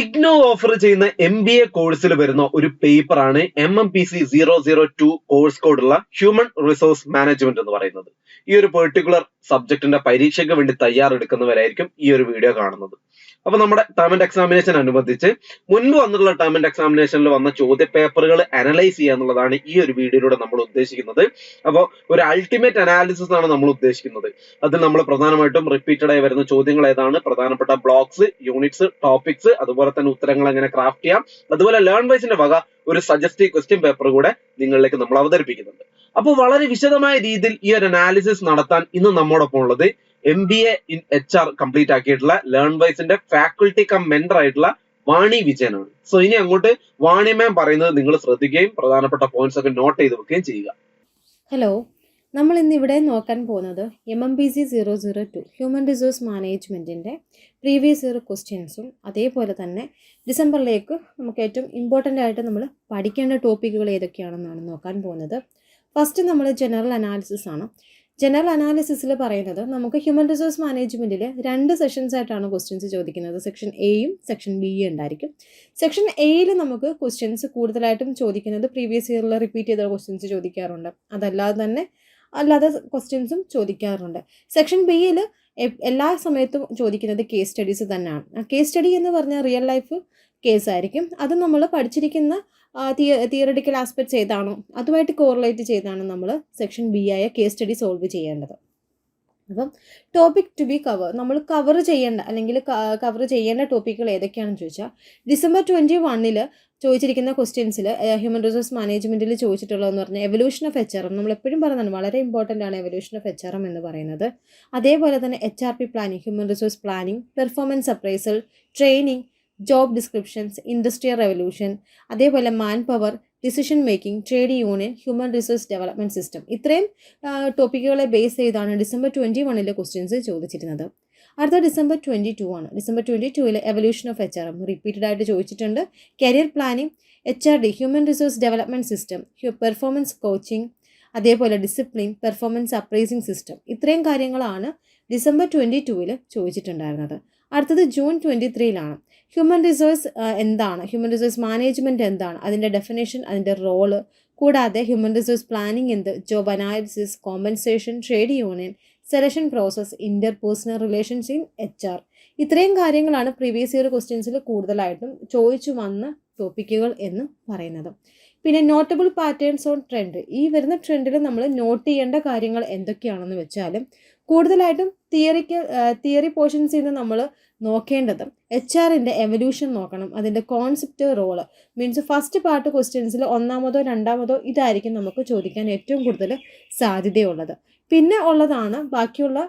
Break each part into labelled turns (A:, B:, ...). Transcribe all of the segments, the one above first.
A: IGNOU offer ചെയ്യുന്ന M B A കോഴ്സിൽ വരുന്ന ഒരു പേപ്പറാണ് M M P C zero zero two course കോഡുള്ള ഹ്യൂമൻ റിസോഴ്സ് മാനേജ്മെന്റ് എന്ന് പറയുന്നത്. ഈ ഒരു പെർട്ടിക്കുലർ സബ്ജക്റ്റിന്റെ പരീക്ഷയ്ക്ക് വേണ്ടി തയ്യാറെടുക്കുന്നവരായിരിക്കും ഈ ഒരു വീഡിയോ കാണുന്നത്. അപ്പൊ നമ്മുടെ ടേം ആൻഡ് എക്സാമിനേഷൻ അനുബന്ധിച്ച് മുൻപ് വന്നിട്ടുള്ള ടേം ആൻഡ് എക്സാമിനേഷനിൽ വന്ന ചോദ്യ പേപ്പറുകൾ അനലൈസ് ചെയ്യുക എന്നുള്ളതാണ് ഈ ഒരു വീഡിയോയിലൂടെ നമ്മൾ ഉദ്ദേശിക്കുന്നത്. അപ്പോൾ ഒരു അൾട്ടിമേറ്റ് അനാലിസിസ് ആണ് നമ്മൾ ഉദ്ദേശിക്കുന്നത്. അതിൽ നമ്മൾ പ്രധാനമായിട്ടും റിപ്പീറ്റഡ് ആയി വരുന്ന ചോദ്യങ്ങൾ ഏതാണ്? പ്രധാനപ്പെട്ട ബ്ലോക്സ് യൂണിറ്റ്സ് ടോപ്പിക്സ് അതുപോലെ തന്നെ ഉത്തരങ്ങൾ എങ്ങനെ ക്രാഫ്റ്റ് ചെയ്യാം. അതുപോലെ ലേൺ വൈസിന്റെ വക ഒരു സജസ്റ്റീവ് ക്വസ്റ്റ്യൻ പേപ്പർ കൂടെ നിങ്ങളിലേക്ക് നമ്മൾ അവതരിപ്പിക്കുന്നുണ്ട്. അപ്പോൾ വളരെ വിശദമായ രീതിയിൽ ഈ ഒരു അനാലിസിസ് നടത്താൻ ഇന്ന് നമ്മോടൊപ്പം ഉള്ളത് M B A in H R complete ആക്കിയിട്ടുള്ള learn വൈസിന്റെ ഫാക്കൽറ്റി കം മെന്റർ ആയിട്ടുള്ള വാണി വിജയനാണ്. സോ ഇനി അങ്ങോട്ട് വാണി മാം പറയുന്നത് നിങ്ങൾ ശ്രദ്ധിക്കുകയും പ്രധാനപ്പെട്ട പോയിന്റ്സ് ഒക്കെ നോട്ട് ചെയ്ത് വെക്കുകയും ചെയ്യുക.
B: ഹലോ നമ്മൾ ഇന്ന് ഇവിടെ നോക്കാൻ പോകുന്നത് M M B C zero zero two human resource മാനേജ്മെന്റിന്റെ പ്രീവിയസ് ഇയർ ക്വസ്റ്റ്യൻസും അതേപോലെ തന്നെ ഡിസംബറിലേക്ക് നമുക്ക് ഏറ്റവും ഇമ്പോർട്ടന്റ് ആയിട്ട് നമ്മൾ പഠിക്കേണ്ട ടോപ്പിക്കുകൾ ഏതൊക്കെയാണെന്നാണ് നോക്കാൻ പോകുന്നത്. ഫസ്റ്റ് നമ്മൾ ജനറൽ അനാലിസിസ് ആണ്. ജനറൽ അനാലിസിസിൽ പറയുന്നത് നമുക്ക് ഹ്യൂമൻ റിസോഴ്സ് മാനേജ്മെന്റിൽ രണ്ട് സെഷൻസ് ആയിട്ടാണ് ക്വസ്റ്റ്യൻസ് ചോദിക്കുന്നത്. സെക്ഷൻ എയും സെക്ഷൻ ബിയും ഉണ്ടായിരിക്കും. സെക്ഷൻ എയിൽ നമുക്ക് ക്വസ്റ്റ്യൻസ് കൂടുതലായിട്ടും ചോദിക്കുന്നത് പ്രീവിയസ് ഇയറിൽ റിപ്പീറ്റ് ചെയ്ത ക്വസ്റ്റ്യൻസ് ചോദിക്കാറുണ്ട്. അതല്ലാതെ തന്നെ അല്ലാതെ ക്വസ്റ്റ്യൻസും ചോദിക്കാറുണ്ട്. സെക്ഷൻ ബിയിൽ എല്ലാ സമയത്തും ചോദിക്കുന്നത് കേസ് സ്റ്റഡീസ് തന്നെയാണ്. കേസ് സ്റ്റഡി എന്ന് പറഞ്ഞാൽ റിയൽ ലൈഫ് കേസ് ആയിരിക്കും. അത് നമ്മൾ പഠിച്ചിരിക്കുന്ന തിയററ്റിക്കൽ ആസ്പെക്ട്സ് ഏതാണോ അതുമായിട്ട് കോറിലേറ്റ് ചെയ്താണ് നമ്മൾ സെക്ഷൻ ബി ആയ കേസ് സ്റ്റഡി സോൾവ് ചെയ്യേണ്ടത്. അപ്പം ടോപ്പിക് ടു ബി കവർ നമ്മൾ കവർ ചെയ്യേണ്ട അല്ലെങ്കിൽ കവർ ചെയ്യേണ്ട ടോപ്പിക്കുകൾ ഏതൊക്കെയാണെന്ന് ചോദിച്ചാൽ ഡിസംബർ ട്വന്റി വണ്ണിൽ ചോദിച്ചിരിക്കുന്ന ക്വസ്റ്റ്യൻസിൽ ഹ്യൂമൻ റിസോഴ്സ് മാനേജ്മെന്റിൽ ചോദിച്ചിട്ടുള്ളതെന്ന് പറഞ്ഞാൽ evolution of H R M നമ്മൾ എപ്പോഴും പറയുന്നതാണ് വളരെ ഇമ്പോർട്ടന്റ് ആണ് evolution of H R M എന്ന് പറയുന്നത്. അതേപോലെ തന്നെ H R P planning human resource planning performance appraisal training job descriptions industrial revolution അതേപോലെ manpower decision making trade union human resource development system ഇത്രയും ടോപ്പിക്കുകളെ ബേസ് ചെയ്താണ് ഡിസംബർ ട്വന്റി വണ്ണിലെ questions ചോദിച്ചിരുന്നത്. അടുത്ത ഡിസംബർ ട്വന്റി ടു ആണ്. ഡിസംബർ ട്വന്റി ടുവിൽ evolution of H R M repeated ആയിട്ട് ചോദിച്ചിട്ടുണ്ട്. Career planning H R D human resource development system performance coaching അതേപോലെ ഡിസിപ്ലിൻ പെർഫോമൻസ് അപ്രൈസിംഗ് സിസ്റ്റം ഇത്രയും കാര്യങ്ങളാണ് ഡിസംബർ ട്വന്റി ടുവിൽ ചോദിച്ചിട്ടുണ്ടായിരുന്നത്. അടുത്തത് ജൂൺ ട്വന്റി ത്രീയിലാണ് ഹ്യൂമൻ റിസോഴ്സ് എന്താണ്? ഹ്യൂമൻ റിസോഴ്സ് മാനേജ്മെന്റ് എന്താണ്? അതിന്റെ ഡെഫിനേഷൻ അതിന്റെ റോൾ കൂടാതെ ഹ്യൂമൻ റിസോഴ്സ് പ്ലാനിങ് എന്ത്? Job analysis compensation trade union selection process interpersonal relations in H R ഇത്രയും കാര്യങ്ങളാണ് പ്രീവിയസ് ഇയർ ക്വസ്റ്റ്യൻസിൽ കൂടുതലായിട്ടും ചോദിച്ചു വന്ന ടോപ്പിക്കുകൾ എന്ന് പറയുന്നത്. പിന്നെ നോട്ടബിൾ പാറ്റേൺസ് ഓൺ ട്രെൻഡ് ഈ വരുന്ന ട്രെൻഡിൽ നമ്മൾ നോട്ട് ചെയ്യേണ്ട കാര്യങ്ങൾ എന്തൊക്കെയാണെന്ന് വെച്ചാൽ കൂടുതലായിട്ടും തിയറിക്ക് തിയറി പോർഷൻസിൽ നിന്ന് നമ്മൾ നോക്കേണ്ടത് എച്ച് ആറിന്റെ എവല്യൂഷൻ നോക്കണം അതിന്റെ concept role means first part ക്വസ്റ്റ്യൻസിൽ ഒന്നാമതോ രണ്ടാമതോ ഇതായിരിക്കും നമുക്ക് ചോദിക്കാൻ ഏറ്റവും കൂടുതൽ സാധ്യതയുള്ളത്. പിന്നെ ഉള്ളതാണ് ബാക്കിയുള്ള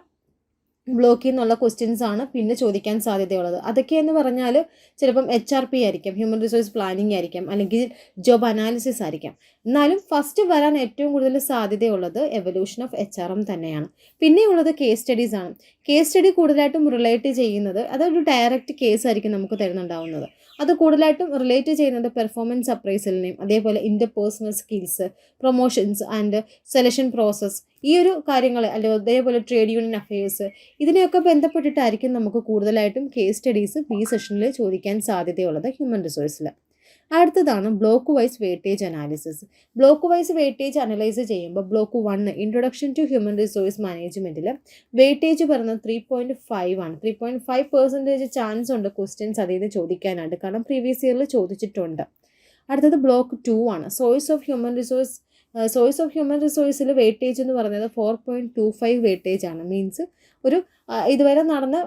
B: ബ്ലോക്കിൽ നിന്നുള്ള ക്വസ്റ്റ്യൻസ് ആണ് പിന്നെ ചോദിക്കാൻ സാധ്യതയുള്ളത്. അതൊക്കെ എന്ന് പറഞ്ഞാൽ ചിലപ്പം എച്ച് ആർ പി ആയിരിക്കും ഹ്യൂമൻ റിസോഴ്സ് പ്ലാനിങ് ആയിരിക്കാം അല്ലെങ്കിൽ ജോബ് അനാലിസിസ് ആയിരിക്കാം. എന്നാലും ഫസ്റ്റ് വരാൻ ഏറ്റവും കൂടുതൽ സാധ്യതയുള്ളത് evolution of H R M തന്നെയാണ്. പിന്നെയുള്ളത് കേസ് സ്റ്റഡീസ് ആണ്. കേസ് സ്റ്റഡി കൂടുതലായിട്ടും റിലേറ്റ് ചെയ്യുന്നത് അതൊരു ഡയറക്റ്റ് കേസ് ആയിരിക്കും നമുക്ക് തരുന്നുണ്ടാവുന്നത്. അത് കൂടുതലായിട്ടും റിലേറ്റ് ചെയ്യുന്നത് പെർഫോമൻസ് അപ്രൈസലിനെയും അതേപോലെ interpersonal skills promotions and selection process ഈ ഒരു കാര്യങ്ങൾ അല്ലെങ്കിൽ അതേപോലെ ട്രേഡ് യൂണിയൻ അഫയേഴ്സ് ഇതിനെയൊക്കെ ബന്ധപ്പെട്ടിട്ടായിരിക്കും നമുക്ക് കൂടുതലായിട്ടും കേസ് സ്റ്റഡീസ് ബി സെഷനിൽ ചോദിക്കാൻ സാധ്യതയുള്ളത് ഹ്യൂമൻ റിസോഴ്സിൽ അടുത്തതാണ് block wise weightage analysis block wise weightage analyse ചെയ്യുമ്പോൾ block one introduction to human resource മാനേജ്മെന്റിൽ വെയിറ്റേജ് പറയുന്നത് ത്രീ പോയിന്റ് ഫൈവ് ആണ്. Three point five percentage chance ഉണ്ട് ക്വസ്റ്റ്യൻസ് അതിൽ നിന്ന് ചോദിക്കാനായിട്ട്. കാരണം പ്രീവിയസ് ഇയറിൽ ചോദിച്ചിട്ടുണ്ട്. അടുത്തത് ബ്ലോക്ക് ടു ആണ്. Source of human resource source of human റിസോഴ്സിൽ weightage എന്ന് പറയുന്നത് four point two five weightage ആണ്. മീൻസ് ഒരു ഇതുവരെ നടന്ന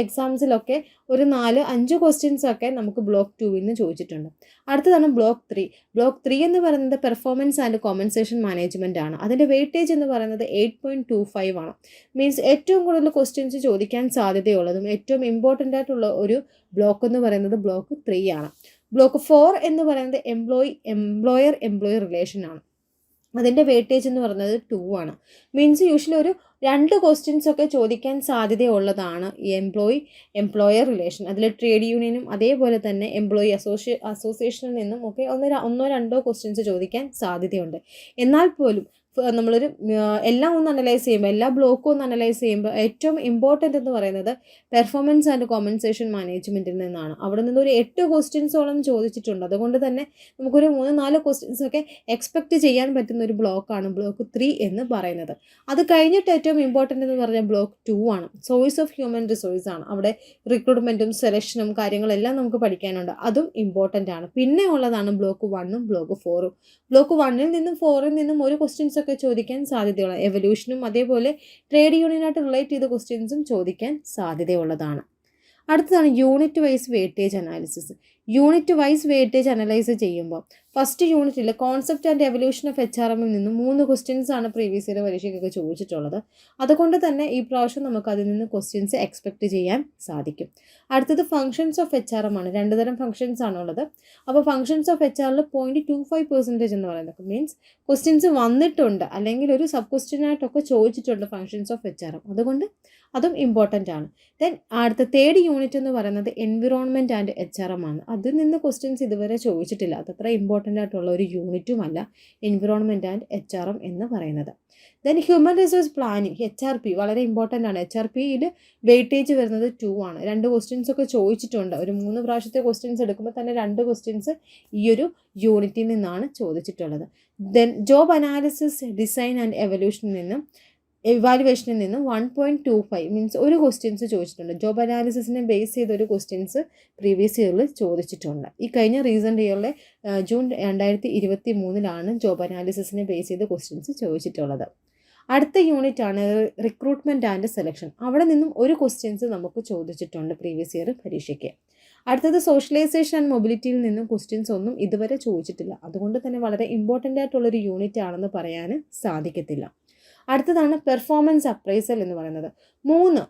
B: എക്സാംസിലൊക്കെ ഒരു നാല് അഞ്ച് ക്വസ്റ്റ്യൻസ് ഒക്കെ നമുക്ക് ബ്ലോക്ക് ടുവിൽ നിന്ന് ചോദിച്ചിട്ടുണ്ട്. അടുത്തതാണ് ബ്ലോക്ക് ത്രീ ബ്ലോക്ക് ത്രീ എന്ന് പറയുന്നത് പെർഫോമൻസ് ആൻഡ് കോമ്പൻസേഷൻ മാനേജ്മെന്റ് ആണ്. അതിന്റെ വെയിറ്റേജ് എന്ന് പറയുന്നത് എയ്റ്റ് പോയിന്റ് ടു ഫൈവ് ആണ്. മീൻസ് ഏറ്റവും കൂടുതൽ ക്വസ്റ്റ്യൻസ് ചോദിക്കാൻ സാധ്യതയുള്ളതും ഏറ്റവും ഇമ്പോർട്ടന്റ് ആയിട്ടുള്ള ഒരു ബ്ലോക്ക് എന്ന് പറയുന്നത് ബ്ലോക്ക് ത്രീ ആണ്. ബ്ലോക്ക് ഫോർ എന്ന് പറയുന്നത് എംപ്ലോയി എംപ്ലോയർ എംപ്ലോയി റിലേഷൻ ആണ്. അതിന്റെ വെയിറ്റേജ് എന്ന് പറയുന്നത് ടു ആണ്. മീൻസ് യൂഷ്വലി ഒരു രണ്ട് ക്വസ്റ്റ്യൻസ് ഒക്കെ ചോദിക്കാൻ സാധ്യതയുള്ളതാണ് ഈ എംപ്ലോയി എംപ്ലോയർ റിലേഷൻ അതിൽ ട്രേഡ് യൂണിയനും അതേപോലെ തന്നെ എംപ്ലോയി അസോസിയേ അസോസിയേഷനിൽ നിന്നും ഒക്കെ ഒന്ന് ഒന്നോ രണ്ടോ ക്വസ്റ്റ്യൻസ് ചോദിക്കാൻ സാധ്യതയുണ്ട്. എന്നാൽ പോലും നമ്മളൊരു എല്ലാം ഒന്ന് അനലൈസ് ചെയ്യുമ്പോൾ എല്ലാ ബ്ലോക്കും ഒന്ന് അനലൈസ് ചെയ്യുമ്പോൾ ഏറ്റവും ഇമ്പോർട്ടന്റ് എന്ന് പറയുന്നത് പെർഫോമൻസ് ആൻഡ് കോമ്പൻസേഷൻ മാനേജ്മെന്റിൽ നിന്നാണ്. അവിടെ നിന്ന് ഒരു എട്ട് ക്വസ്റ്റ്യൻസോളം ചോദിച്ചിട്ടുണ്ട്. അതുകൊണ്ട് തന്നെ നമുക്കൊരു മൂന്ന് നാല് ക്വസ്റ്റ്യൻസ് ഒക്കെ എക്സ്പെക്റ്റ് ചെയ്യാൻ പറ്റുന്ന ഒരു ബ്ലോക്കാണ് ബ്ലോക്ക് ത്രീ എന്ന് പറയുന്നത്. അത് കഴിഞ്ഞിട്ട് ഏറ്റവും ഇമ്പോർട്ടന്റ് എന്ന് പറഞ്ഞാൽ ബ്ലോക്ക് ടു ആണ്. സോഴ്സ് ഓഫ് ഹ്യൂമൻ റിസോഴ്സ് ആണ്. അവിടെ റിക്രൂട്ട്മെന്റും സെലക്ഷനും കാര്യങ്ങളെല്ലാം നമുക്ക് പഠിക്കാനുണ്ട്. അതും ഇമ്പോർട്ടന്റ് ആണ്. പിന്നെ ഉള്ളതാണ് ബ്ലോക്ക് വണ്ണും ബ്ലോക്ക് ഫോറും ബ്ലോക്ക് വണ്ണിൽ നിന്നും ഫോറിൽ നിന്നും ഒരു ക്വസ്റ്റ്യൻസ് ഒക്കെ ചോദിക്കാൻ സാധ്യതയുള്ള എവല്യൂഷനും അതേപോലെ ട്രേഡ് യൂണിയനായിട്ട് റിലേറ്റ് ചെയ്ത ക്വസ്റ്റ്യൻസും ചോദിക്കാൻ സാധ്യതയുള്ളതാണ്. അടുത്തതാണ് unit wise weightage analysis unit wise weightage analyse ചെയ്യുമ്പോൾ ഫസ്റ്റ് യൂണിറ്റിൽ concept and evolution of H R എമ്മിൽ നിന്നും മൂന്ന് ക്വസ്റ്റ്യൻസ് ആണ് പ്രീവിയസ് ഇയർ പരീക്ഷയ്ക്കൊക്കെ ചോദിച്ചിട്ടുള്ളത്. അതുകൊണ്ട് തന്നെ ഈ പ്രാവശ്യം നമുക്ക് അതിൽ നിന്ന് ക്വസ്റ്റ്യൻസ് എക്സ്പെക്ട് ചെയ്യാൻ സാധിക്കും. അടുത്തത് functions of H R M ആണ്. രണ്ട് തരം ഫംഗ്ഷൻസ് ആണുള്ളത് അപ്പോൾ ഫംഗ്ഷൻസ് ഓഫ് എച്ച് ആറിൽ പോയിന്റ് ടു ഫൈവ് പെർസെന്റേജ് എന്ന് പറയുന്നത്. മീൻസ് ക്വസ്റ്റ്യൻസ് വന്നിട്ടുണ്ട്. അല്ലെങ്കിൽ ഒരു സബ് ക്വസ്റ്റ്യൻ ആയിട്ടൊക്കെ ചോദിച്ചിട്ടുണ്ട് functions of H R M അതുകൊണ്ട് അതും ഇമ്പോർട്ടന്റ് ആണ്. ദെൻ അടുത്ത തേർഡ് യൂണിറ്റ് എന്ന് പറയുന്നത് environment and H R M ആണ്. അതിൽ നിന്ന് ക്വസ്റ്റ്യൻസ് ഇതുവരെ ചോദിച്ചിട്ടില്ല. അതത്ര ഇമ്പോർട്ടന്റ് ആയിട്ടുള്ള ഒരു യൂണിറ്റുമല്ല environment and H R M എന്ന് പറയുന്നത്. Then human resource planning H R P വളരെ ഇമ്പോർട്ടന്റ് ആണ്. എച്ച് ആർ പിയിൽ വെയിറ്റേജ് വരുന്നത് ടു ആണ്. രണ്ട് ക്വസ്റ്റ്യൻസ് ഒക്കെ ചോദിച്ചിട്ടുണ്ട്. ഒരു മൂന്ന് പ്രാവശ്യത്തെ ക്വസ്റ്റ്യൻസ് എടുക്കുമ്പോൾ തന്നെ രണ്ട് ക്വസ്റ്റ്യൻസ് ഈ ഒരു യൂണിറ്റിൽ നിന്നാണ് ചോദിച്ചിട്ടുള്ളത്. Then job analysis design and എവല്യൂഷനിൽ നിന്നും ഇവാലുവേഷനിൽ നിന്ന് one point two five means ഒരു ക്വസ്റ്റ്യൻസ് ചോദിച്ചിട്ടുണ്ട്. ജോബ് അനാലിസിസിനെ ബേസ് ചെയ്ത ഒരു ക്വസ്റ്റ്യൻസ് പ്രീവിയസ് ഇയറിൽ ചോദിച്ചിട്ടുണ്ട്. ഈ കഴിഞ്ഞ റീസെന്റ് ഇയറിലെ ജൂൺ രണ്ടായിരത്തി ഇരുപത്തി മൂന്നിലാണ് ജോബ് അനാലിസിസിനെ ബേസ് ചെയ്ത ക്വസ്റ്റ്യൻസ് ചോദിച്ചിട്ടുള്ളത്. അടുത്ത യൂണിറ്റ് ആണ് റിക്രൂട്ട്മെന്റ് ആൻഡ് സെലക്ഷൻ അവിടെ നിന്നും ഒരു ക്വസ്റ്റ്യൻസ് നമുക്ക് ചോദിച്ചിട്ടുണ്ട് പ്രീവിയസ് ഇയർ പരീക്ഷയ്ക്ക്. അടുത്തത് സോഷ്യലൈസേഷൻ ആൻഡ് മൊബിലിറ്റിയിൽ നിന്നും ക്വസ്റ്റ്യൻസ് ഒന്നും ഇതുവരെ ചോദിച്ചിട്ടില്ല. അതുകൊണ്ട് തന്നെ വളരെ ഇമ്പോർട്ടന്റ് ആയിട്ടുള്ളൊരു യൂണിറ്റ് ആണെന്ന് പറയാൻ സാധിക്കത്തില്ല. അടുത്തതാണ് പെർഫോമൻസ് അപ്രൈസൽ എന്ന് പറയുന്നത്. മൂന്ന്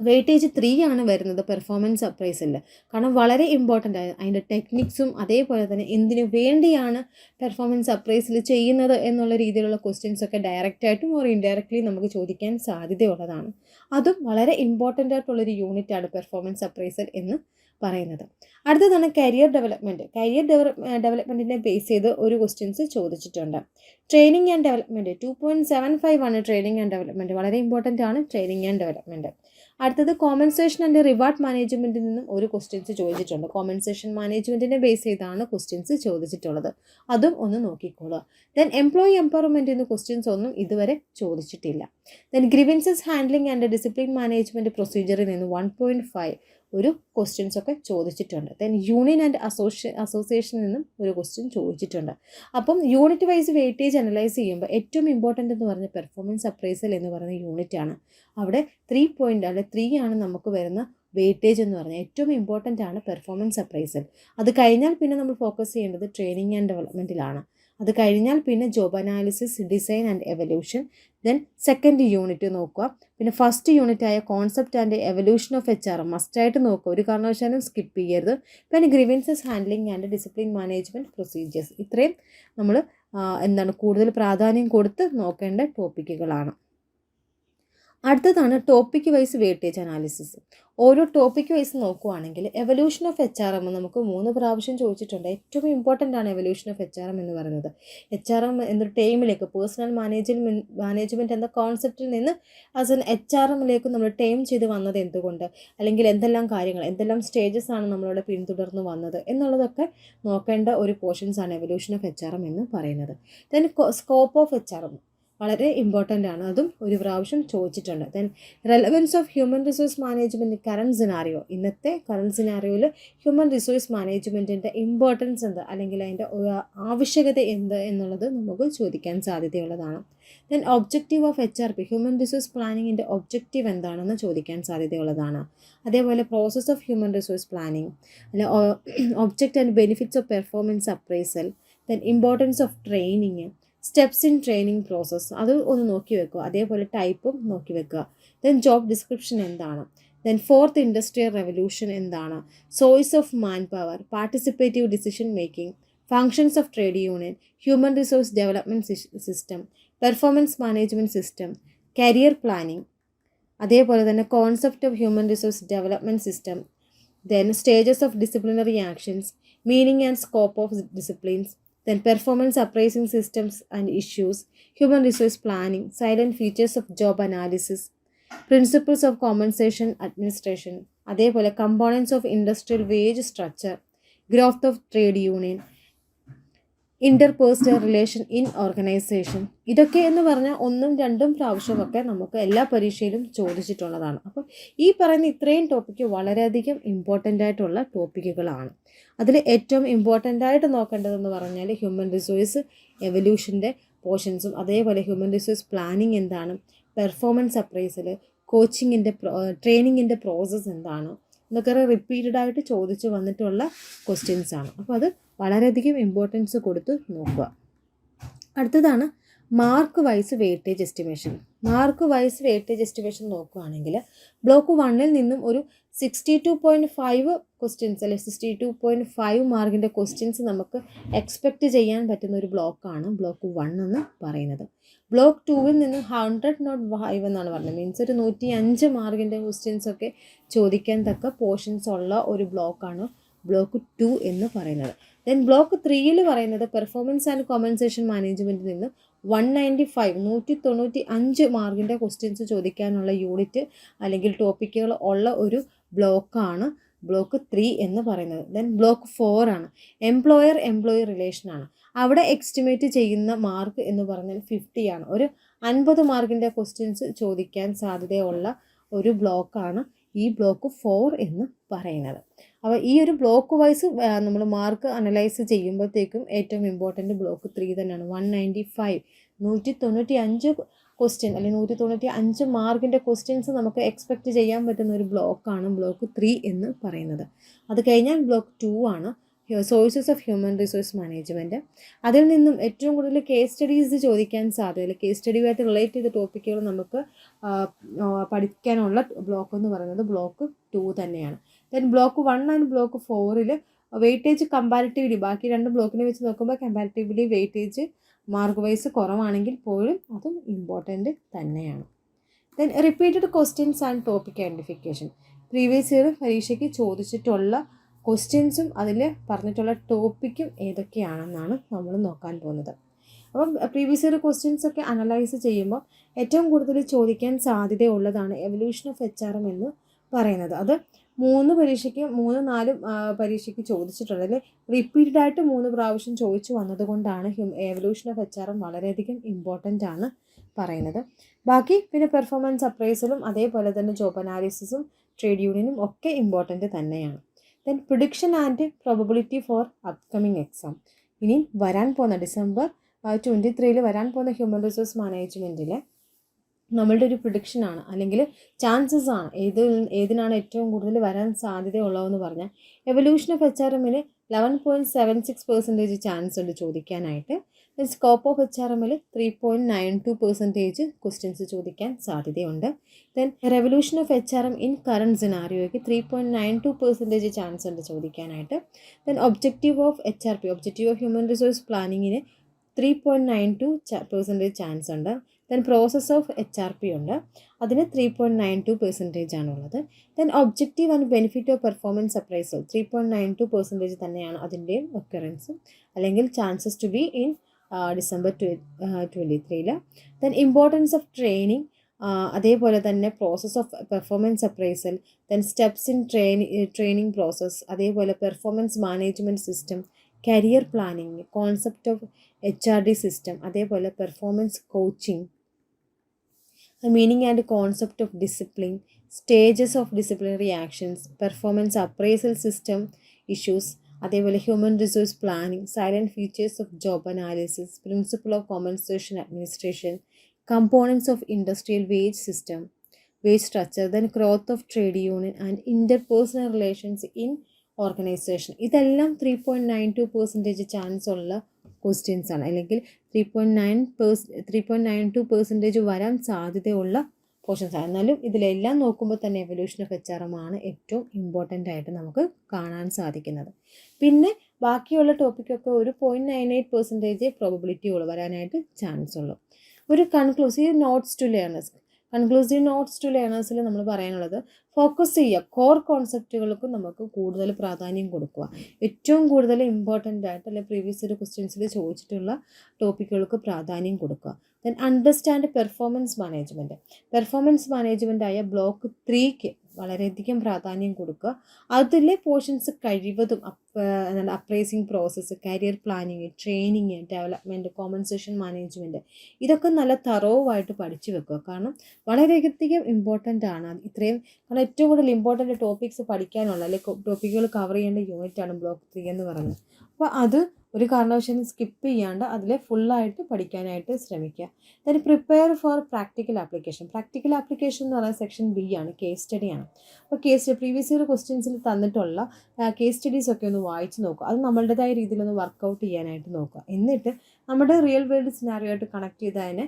B: വെയിറ്റേജ് ത്രീ ആണ് വരുന്നത് പെർഫോമൻസ് അപ്രൈസലിൽ കാരണം വളരെ ഇമ്പോർട്ടന്റ് ആയത് അതിന്റെ ടെക്നിക്സും അതേപോലെ തന്നെ എന്തിനു വേണ്ടിയാണ് പെർഫോമൻസ് അപ്രൈസിൽ ചെയ്യുന്നത് എന്നുള്ള രീതിയിലുള്ള ക്വസ്റ്റ്യൻസ് ഒക്കെ ഡയറക്റ്റായിട്ടും ഓർ ഇൻഡയറക്റ്റ്ലി നമുക്ക് ചോദിക്കാൻ സാധ്യതയുള്ളതാണ്. അതും വളരെ ഇമ്പോർട്ടന്റ് ആയിട്ടുള്ളൊരു യൂണിറ്റാണ് പെർഫോമൻസ് അപ്രൈസൽ എന്ന് പറയുന്നത്. അടുത്തതാണ് കരിയർ ഡെവലപ്മെന്റ് കരിയർ ഡെവലപ്മെന്റിനെ ബേസ് ചെയ്ത് ഒരു ക്വസ്റ്റ്യൻസ് ചോദിച്ചിട്ടുണ്ട്. Training and development two point seven five ആണ് ട്രെയിനിങ് ആൻഡ് ഡെവലപ്മെന്റ് വളരെ ഇമ്പോർട്ടന്റ് ആണ് ട്രെയിനിങ് ആൻഡ് ഡെവലപ്മെന്റ് അടുത്തത് കോമ്പൻസേഷൻ ആൻഡ് റിവാർഡ് മാനേജ്മെന്റിൽ നിന്നും ഒരു ക്വസ്റ്റ്യൻസ് ചോദിച്ചിട്ടുണ്ട്. കോമ്പൻസേഷൻ മാനേജ്മെന്റിനെ ബേസ് ചെയ്താണ് ക്വസ്റ്റ്യൻസ് ചോദിച്ചിട്ടുള്ളത്. അതും ഒന്ന് നോക്കിക്കോളുക. ദെൻ എംപ്ലോയി എംപവർമെന്റ് എന്ന ക്വസ്റ്റ്യൻസ് ഒന്നും ഇതുവരെ ചോദിച്ചിട്ടില്ല. Then grievances handling and discipline management പ്രൊസീജിയറിൽ നിന്ന് വൺ പോയിന്റ് ഫൈവ് ഒരു ക്വസ്റ്റ്യൻസ് ഒക്കെ ചോദിച്ചിട്ടുണ്ട്. ദെൻ യൂണിയൻ ആൻഡ് അസോസിയ അസോസിയേഷനിൽ നിന്നും ഒരു ക്വസ്റ്റ്യൻ ചോദിച്ചിട്ടുണ്ട്. അപ്പം യൂണിറ്റ് വൈസ് വെയിറ്റേജ് അനലൈസ് ചെയ്യുമ്പോൾ ഏറ്റവും ഇമ്പോർട്ടന്റ് എന്ന് പറഞ്ഞ പെർഫോമൻസ് അപ്രൈസൽ എന്ന് പറയുന്ന യൂണിറ്റ് ആണ്. അവിടെ ത്രീ പോയിന്റ് അല്ലെ ത്രീ ആണ് നമുക്ക് വരുന്ന വെയിറ്റേജ് എന്ന് പറഞ്ഞാൽ ഏറ്റവും ഇമ്പോർട്ടന്റ് ആണ് പെർഫോമൻസ് അപ്രൈസൽ അത് കഴിഞ്ഞാൽ പിന്നെ നമ്മൾ ഫോക്കസ് ചെയ്യേണ്ടത് ട്രെയിനിങ് ആൻഡ് ഡെവലപ്മെന്റിലാണ് അത് കഴിഞ്ഞാൽ പിന്നെ job analysis design and evolution then second unit നോക്കുക. പിന്നെ ഫസ്റ്റ് യൂണിറ്റ് ആയ concept and evolution of H R മസ്റ്റായിട്ട് നോക്കുക. ഒരു കാരണവശാലും സ്കിപ്പ് ചെയ്യരുത്. പിന്നെ grievances handling and discipline management procedures ഇത്രയും നമ്മൾ എന്താണ് കൂടുതൽ പ്രാധാന്യം കൊടുത്ത് നോക്കേണ്ട ടോപ്പിക്കുകളാണ് അടുത്തതാണ് ടോപ്പിക് വൈസ് വെയിറ്റേജ് അനാലിസിസ് ഓരോ ടോപ്പിക് വൈസ് നോക്കുവാണെങ്കിൽ evolution of H R M നമുക്ക് മൂന്ന് പ്രാവശ്യം ചോദിച്ചിട്ടുണ്ട്. ഏറ്റവും ഇമ്പോർട്ടന്റ് ആണ് evolution of H R M എന്ന് പറയുന്നത്. എച്ച് ആർ എം എന്നൊരു ടൈമിലേക്ക് പേഴ്സണൽ മാനേജ്മെന്റ് മാനേജ്മെന്റ് എന്ന കോൺസെപ്റ്റിൽ നിന്ന് ആസ് എൻ എച്ച് ആർ എമ്മിലേക്ക് നമ്മൾ ടൈം ചെയ്ത് വന്നത് എന്തുകൊണ്ട്? അല്ലെങ്കിൽ എന്തെല്ലാം കാര്യങ്ങൾ എന്തെല്ലാം സ്റ്റേജസ് ആണ് നമ്മളവിടെ പിന്തുടർന്ന് വന്നത്? എന്നുള്ളതൊക്കെ നോക്കേണ്ട ഒരു പോർഷൻസ് ആണ് evolution of H R M എന്ന് പറയുന്നത്. Then scope of H R M വളരെ ഇമ്പോർട്ടന്റ് ആണ്. അതും ഒരു പ്രാവശ്യം ചോദിച്ചിട്ടുണ്ട്. Then relevance of human resource management current scenario ഇന്നത്തെ കറണ്ട് സിനാറിയോയിൽ ഹ്യൂമൻ റിസോഴ്സ് മാനേജ്മെന്റിന്റെ ഇമ്പോർട്ടൻസ് എന്ത്? അല്ലെങ്കിൽ അതിന്റെ ആവശ്യകത എന്ത് എന്നുള്ളത് നമുക്ക് ചോദിക്കാൻ സാധ്യതയുള്ളതാണ്. Then objective of H R P human resource പ്ലാനിങ്ങിന്റെ objective എന്താണെന്ന് ചോദിക്കാൻ സാധ്യതയുള്ളതാണ്. അതേപോലെ process of human resource planning അല്ലെ object and benefits of performance appraisal then importance of training steps in training process അത് ഒന്ന് നോക്കി വെക്കുക. അതേപോലെ ടൈപ്പും നോക്കി വെക്കുക. ദെൻ ജോബ് ഡിസ്ക്രിപ്ഷൻ എന്താണ്? ദെൻ ഫോർത്ത് ഇൻഡസ്ട്രിയൽ റെവല്യൂഷൻ എന്താണ്? Source of manpower participative decision making functions of trade union human resource development system performance management system career planning അതേപോലെ തന്നെ concept of human resource development system then stages of disciplinary actions meaning and scope of disciplines then performance appraising systems and issues, human resource planning, silent features of job analysis, principles of compensation administration, അതേപോലെ components of industrial wage structure growth of trade union Interpersonal relation in organisation ഇതൊക്കെ എന്ന് പറഞ്ഞാൽ ഒന്നും രണ്ടും പ്രാവശ്യമൊക്കെ നമുക്ക് എല്ലാ പരീക്ഷയിലും ചോദിച്ചിട്ടുള്ളതാണ്. അപ്പം ഈ പറയുന്ന ഇത്രയും ടോപ്പിക്ക് വളരെയധികം ഇമ്പോർട്ടന്റ് ആയിട്ടുള്ള ടോപ്പിക്കുകളാണ് അതിൽ ഏറ്റവും ഇമ്പോർട്ടന്റ് ആയിട്ട് നോക്കേണ്ടതെന്ന് പറഞ്ഞാൽ ഹ്യൂമൻ റിസോഴ്സ് എവല്യൂഷന്റെ പോർഷൻസും അതേപോലെ ഹ്യൂമൻ റിസോഴ്സ് പ്ലാനിങ് എന്താണ് പെർഫോമൻസ് അപ്രൈസൽ കോച്ചിങ്ങിന്റെ ട്രെയിനിങ്ങിന്റെ പ്രോസസ്സ് എന്താണ് എന്നൊക്കെ റിപ്പീറ്റഡ് ആയിട്ട് ചോദിച്ച് വന്നിട്ടുള്ള ക്വസ്റ്റ്യൻസ് ആണ്. അപ്പോൾ അത് വളരെയധികം ഇമ്പോർട്ടൻസ് കൊടുത്ത് നോക്കുക. അടുത്തതാണ് mark wise weightage estimation mark wise weightage estimation നോക്കുകയാണെങ്കിൽ ബ്ലോക്ക് വണ്ണിൽ നിന്നും ഒരു sixty two point five questions അല്ലെങ്കിൽ സിക്സ്റ്റി ടു പോയിന്റ് ഫൈവ് മാർക്കിന്റെ ക്വസ്റ്റ്യൻസ് നമുക്ക് എക്സ്പെക്റ്റ് ചെയ്യാൻ പറ്റുന്ന ഒരു ബ്ലോക്കാണ് ബ്ലോക്ക് വൺ എന്ന് പറയുന്നത്. ബ്ലോക്ക് ടൂവിൽ നിന്ന് ഹൺഡ്രഡ് നോട്ട് ഫൈവ് എന്നാണ് പറഞ്ഞത്. മീൻസ് ഒരു നൂറ്റി അഞ്ച് മാർക്കിന്റെ ക്വസ്റ്റ്യൻസ് ഒക്കെ ചോദിക്കാൻ തക്ക പോർഷൻസ് ഉള്ള ഒരു ബ്ലോക്കാണ് ബ്ലോക്ക് ടു എന്ന് പറയുന്നത്. ദെൻ ബ്ലോക്ക് ത്രീയിൽ പറയുന്നത് പെർഫോമൻസ് ആൻഡ് കോമ്പൻസേഷൻ മാനേജ്മെന്റിൽ നിന്ന് വൺ നയന്റി ഫൈവ് നൂറ്റി തൊണ്ണൂറ്റി അഞ്ച് മാർക്കിന്റെ ക്വസ്റ്റ്യൻസ് ചോദിക്കാനുള്ള യൂണിറ്റ് അല്ലെങ്കിൽ ടോപ്പിക്കുകൾ ഉള്ള ഒരു ബ്ലോക്കാണ് ബ്ലോക്ക് ത്രീ എന്ന് പറയുന്നത്. ദെൻ ബ്ലോക്ക് ഫോർ ആണ്. എംപ്ലോയർ എംപ്ലോയി റിലേഷൻ ആണ്. അവിടെ എക്സ്റ്റിമേറ്റ് ചെയ്യുന്ന മാർക്ക് എന്ന് പറഞ്ഞാൽ ഫിഫ്റ്റി ആണ്. ഒരു അൻപത് മാർക്കിന്റെ ക്വസ്റ്റ്യൻസ് ചോദിക്കാൻ സാധ്യതയുള്ള ഒരു ബ്ലോക്കാണ് ഈ ബ്ലോക്ക് ഫോർ എന്ന് പറയുന്നത്. അപ്പോൾ ഈ ഒരു ബ്ലോക്ക് വൈസ് നമ്മൾ മാർക്ക് അനലൈസ് ചെയ്യുമ്പോഴത്തേക്കും ഏറ്റവും ഇമ്പോർട്ടന്റ് ബ്ലോക്ക് ത്രീ തന്നെയാണ്. വൺ നയന്റി ഫൈവ് നൂറ്റി തൊണ്ണൂറ്റി അഞ്ച് ക്വസ്റ്റ്യൻ അല്ലെങ്കിൽ നൂറ്റി തൊണ്ണൂറ്റി അഞ്ച് മാർക്കിന്റെ ക്വസ്റ്റ്യൻസ് നമുക്ക് എക്സ്പെക്റ്റ് ചെയ്യാൻ പറ്റുന്ന ഒരു ബ്ലോക്കാണ് ബ്ലോക്ക് ത്രീ എന്ന് പറയുന്നത്. അത് കഴിഞ്ഞാൽ ബ്ലോക്ക് ടു ആണ് sources of human resource management അതിൽ നിന്നും ഏറ്റവും കൂടുതൽ കേസ് സ്റ്റഡീസ് ചോദിക്കാൻ സാധ്യത കേസ് സ്റ്റഡിയുമായിട്ട് റിലേറ്റ് ചെയ്ത ടോപ്പിക്കുകൾ നമുക്ക് പഠിക്കാനുള്ള ബ്ലോക്ക് എന്ന് പറയുന്നത് ബ്ലോക്ക് ടു തന്നെയാണ്. Then block one and block ഫോറിൽ വെയിറ്റേജ് കമ്പാരിറ്റീവ്ലി ബാക്കി രണ്ട് ബ്ലോക്കിനെ വെച്ച് നോക്കുമ്പോൾ കമ്പാരിറ്റീവ്ലി വെയിറ്റേജ് മാർക്ക് വൈസ് കുറവാണെങ്കിൽ പോലും അതും ഇമ്പോർട്ടന്റ് തന്നെയാണ്. Then repeated questions and topic identification previous year പരീക്ഷയ്ക്ക് ചോദിച്ചിട്ടുള്ള ക്വസ്റ്റ്യൻസും അതിൽ പറഞ്ഞിട്ടുള്ള ടോപ്പിക്കും ഏതൊക്കെയാണെന്നാണ് നമ്മൾ നോക്കാൻ പോകുന്നത്. അപ്പം പ്രീവിയസ് ഇയർ ക്വസ്റ്റ്യൻസ് ഒക്കെ അനലൈസ് ചെയ്യുമ്പോൾ ഏറ്റവും കൂടുതൽ ചോദിക്കാൻ സാധ്യതയുള്ളതാണ് evolution of H R M എന്ന് പറയുന്നത്. അത് മൂന്ന് പരീക്ഷയ്ക്ക് മൂന്ന് നാല് പരീക്ഷയ്ക്ക് ചോദിച്ചിട്ടുണ്ട്. അല്ലെ? റിപ്പീറ്റഡ് ആയിട്ട് മൂന്ന് പ്രാവശ്യം ചോദിച്ചു വന്നതുകൊണ്ടാണ് evolution of H R M വളരെയധികം ഇമ്പോർട്ടന്റ് ആണ് പറയുന്നത്. ബാക്കി പിന്നെ പെർഫോമൻസ് അപ്രൈസലും അതേപോലെ തന്നെ ജോബ് അനാലിസിസും ട്രേഡ് യൂണിയനും ഒക്കെ ഇമ്പോർട്ടന്റ് തന്നെയാണ്. Then prediction and probability for upcoming exam ഇനി വരാൻ പോകുന്ന ഡിസംബർ ട്വന്റി ത്രീയിൽ വരാൻ പോകുന്ന ഹ്യൂമൻ റിസോഴ്സ് മാനേജ്മെന്റിൽ നമ്മളുടെ ഒരു പ്രിഡിക്ഷൻ ആണ്. അല്ലെങ്കിൽ ചാൻസസ് ആണ്. ഏത് ഏതിനാണ് ഏറ്റവും കൂടുതൽ വരാൻ സാധ്യതയുള്ളതെന്ന് പറഞ്ഞാൽ എവല്യൂഷൻ ഓഫ് എച്ച് ആർ എമ്മിൽ eleven point seven six percentage chance ഉണ്ട് ചോദിക്കാനായിട്ട്. സ്കോപ്പ് ഓഫ് എച്ച് ആർ എമ്മിൽ three point nine two percentage questions ചോദിക്കാൻ സാധ്യതയുണ്ട്. Then revolution of H R M in current സിനാരിയോയ്ക്ക് three point nine two percentage chance ഉണ്ട് ചോദിക്കാനായിട്ട്. Then objective of H R P objective of human resource പ്ലാനിങ്ങിന് three point nine two percentage chance ഉണ്ട്. Then process of H R P ഉണ്ട്. അതിന് three point nine two percentage ആണുള്ളത്. Then objective and benefit of performance appraisal three point nine two percentage തന്നെയാണ് അതിന്റെയും occurrence അല്ലെങ്കിൽ chances to be in December twenty ത്രീയിൽ then importance of training അതേപോലെ തന്നെ process of performance appraisal then steps in trainee training process അതേപോലെ performance management system career planning concept of H R D system അതേപോലെ performance coaching meaning and concept of discipline stages of disciplinary actions performance appraisal system issues അതേപോലെ human resource planning salient features of job analysis principle of compensation administration components of industrial wage system wage structure then growth of trade union and interpersonal relations in organisation ഇതെല്ലാം three point nine two percentage chance ഉള്ള questions ആണ്. അല്ലെങ്കിൽ three point nine purse three point nine two percentage വരാൻ സാധ്യതയുള്ള portions ആണ്. എന്നാലും ഇതിലെല്ലാം നോക്കുമ്പോൾ തന്നെ evolution of H R M ആണ് ഏറ്റവും ഇമ്പോർട്ടന്റ് ആയിട്ട് നമുക്ക് കാണാൻ സാധിക്കുന്നത്. പിന്നെ ബാക്കിയുള്ള ടോപ്പിക്കൊക്കെ ഒരു point nine eight percentage probability ഉള്ളൂ വരാനായിട്ട് ചാൻസ് ഉള്ളൂ. ഒരു conclusive notes to learners conclusive notes to ലേണേഴ്സിൽ നമ്മൾ പറയാനുള്ളത് ഫോക്കസ് ചെയ്യുക. കോർ കോൺസെപ്റ്റുകൾക്ക് നമുക്ക് കൂടുതൽ പ്രാധാന്യം കൊടുക്കുക. ഏറ്റവും കൂടുതൽ ഇമ്പോർട്ടന്റ് ആയിട്ട് അല്ലെങ്കിൽ പ്രീവിയസ് ഒരു ക്വസ്റ്റ്യൻസിൽ ചോദിച്ചിട്ടുള്ള ടോപ്പിക്കുകൾക്ക് പ്രാധാന്യം കൊടുക്കുക. Then understand performance management performance management ആയ ബ്ലോക്ക് ത്രീക്ക് വളരെയധികം പ്രാധാന്യം കൊടുക്കുക. അതിലെ പോർഷൻസ് കഴിവതും എന്താണ് appraising process career planning training development compensation management ഇതൊക്കെ നല്ല തറവുമായിട്ട് പഠിച്ചു വെക്കുക. കാരണം വളരെയധികം ഇമ്പോർട്ടന്റ് ആണ്. ഇത്രയും കാരണം ഏറ്റവും കൂടുതൽ ഇമ്പോർട്ടന്റ് ടോപ്പിക്സ് പഠിക്കാനുള്ള അല്ലെങ്കിൽ ടോപ്പിക്കുകൾ കവർ ചെയ്യേണ്ട യൂണിറ്റാണ് ബ്ലോക്ക് ത്രീ എന്ന് പറയുന്നത്. അപ്പോൾ അത് ഒരു കാരണവശാലും സ്കിപ്പ് ചെയ്യാണ്ട് അതിൽ ഫുള്ളായിട്ട് പഠിക്കാനായിട്ട് ശ്രമിക്കുക. Then prepare for practical application practical application എന്ന് പറയുന്ന സെക്ഷൻ ബി ആണ് കേസ് സ്റ്റഡിയാണ് അപ്പോൾ കേസ് സ്റ്റഡി പ്രീവിയസ് ഇയർ ക്വസ്റ്റ്യൻസിൽ തന്നിട്ടുള്ള കേസ് സ്റ്റഡീസ് ഒക്കെ ഒന്ന് വായിച്ച് നോക്കുക. അത് നമ്മളുടേതായ രീതിയിലൊന്ന് വർക്കൗട്ട് ചെയ്യാനായിട്ട് നോക്കുക. എന്നിട്ട് നമ്മുടെ റിയൽ വേൾഡ് സിനാറിയോ ആയിട്ട് കണക്ട് ചെയ്ത് അതിനെ